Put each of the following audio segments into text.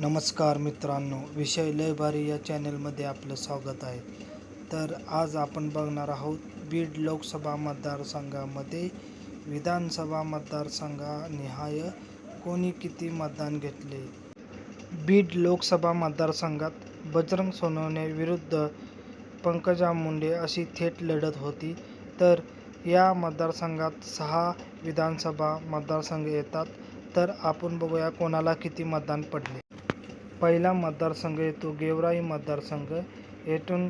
नमस्कार मित्रांनो विषय लय भारी या चॅनलमध्ये आपलं स्वागत आहे. तर आज आपण बघणार आहोत बीड लोकसभा मतदारसंघामध्ये विधानसभा मतदारसंघानिहाय कोणी किती मतदान घेतले? बीड लोकसभा मतदारसंघात बजरंग सोनवणे विरुद्ध पंकजा मुंडे अशी थेट लढत होती. तर या मतदारसंघात सहा विधानसभा मतदारसंघ येतात. तर आपण बघूया कोणाला किती मतदान पडले. पहिला मतदारसंघ येतो. गेवराई मतदारसंघ. येथून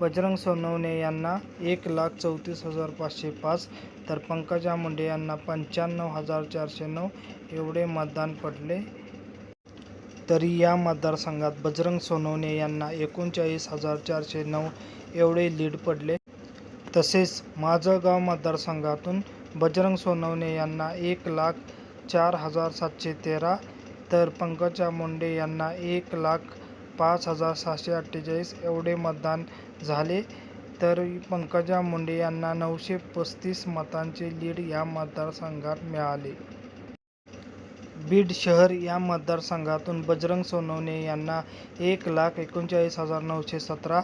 बजरंग सोनवणे यांना एक लाख चौतीस हजार पाचशे पाच तर पंकजा मुंडे यांना पंच्याण्णव हजार चारशे नऊ एवढे मतदान पडले. तरी या मतदारसंघात बजरंग सोनवणे यांना एकोणचाळीस हजार चारशे नऊ एवढे लीड पडले. तसेच माझगाव मतदारसंघातून बजरंग सोनवणे यांना एक लाख चार हजार सातशे तेरा तर पंकजा मुंडे यांना एक लाख पाच हजार सहाशे अठ्ठेचाळीस एवढे मतदान झाले. तर पंकजा मुंडे यांना नऊशे पस्तीस मतांचे लीड या मतदारसंघात मिळाले. बीड शहर या मतदारसंघातून बजरंग सोनवणे यांना एक लाख एकोणचाळीस हजार नऊशे सतरा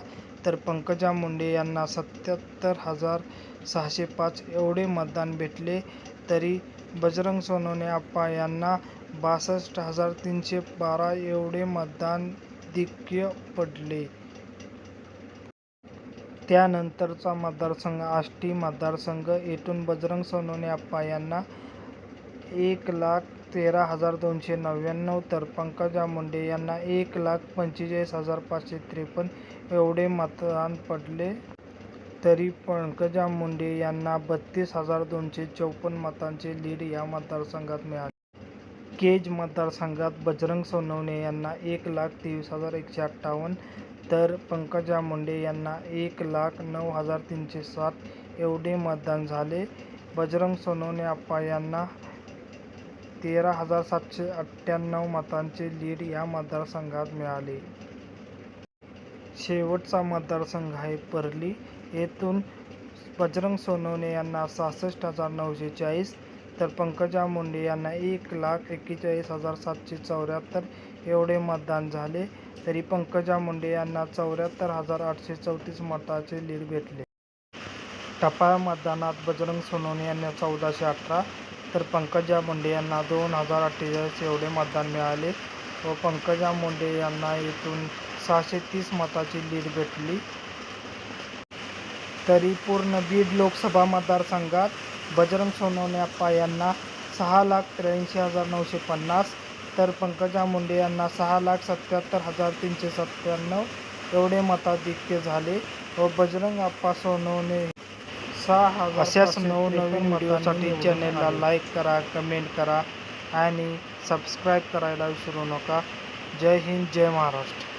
तर पंकजा मुंडे यांना सत्याहत्तर हजार सहाशे पाच एवढे मतदान भेटले. तरी बजरंग सोनवणे आप्पा यांना बासष्ट हजार तीनशे बारा एवढे मतदान दिग्य पडले. त्यानंतरचा मतदारसंघ आष्टी मतदारसंघ येथून बजरंग सोनवणे आप्पा यांना एक लाख तेरा हजार दोनशे नव्याण्णव तर पंकजा मुंडे यांना एक लाख पंचेचाळीस हजार पाचशे त्रेपन्न एवढे मतदान पडले. तरी पंकजा मुंडे यांना बत्तीस हजार दोनशे चौपन्न मतांचे लीड या मतदारसंघात मिळाले. केज मतदारसंघात बजरंग सोनवणे यांना एक लाख तेवीस हजार एकशे अठ्ठावन्न तर पंकजा मुंडे यांना एक लाख नऊ हजार तीनशे सात एवढे मतदान झाले. बजरंग सोनवणे आप्पा यांना तेरा हजार सातशे अठ्ठ्याण्णव मतांचे लीड या मतदारसंघात मिळाले. शेवटचा मतदारसंघ आहे परली येथून बजरंग सोनवणे यांना सहासष्ट हजार नऊशे चाळीस तर पंकजा मुंडे यांना एक लाख एक्केचाळीस हजार सातशे चौऱ्याहत्तर एवढे मतदान झाले. तरी पंकजा मुंडे यांना चौऱ्याहत्तर हजार आठशे चौतीस मताचे लीड भेटले. टपाळ मतदानात बजरंग सोनवणे यांना चौदाशे अठरा तर पंकजा मुंडे यांना दोन हजार अठ्ठेचाळीस एवढे मतदान मिळाले व पंकजा मुंडे यांना येथून सहाशे तीस मताची लीड भेटली. तरी पूर्ण बीड लोकसभा मतदारसंघात बजरंग सोनवणे अप्पा यांना सहा लाख त्र्याऐंशी हजार नऊशे पन्नास तर पंकजा मुंडे यांना सहा लाख सत्याहत्तर हजार तीनशे सत्त्याण्णव एवढे मताधिक्य झाले व बजरंग अप्पा सोनवणे सहा हजार अशाच नवनवीन व्हिडिओसाठी चॅनेलला लाईक करा कमेंट करा आणि सबस्क्राईब करायला विसरू नका. जय हिंद जय महाराष्ट्र.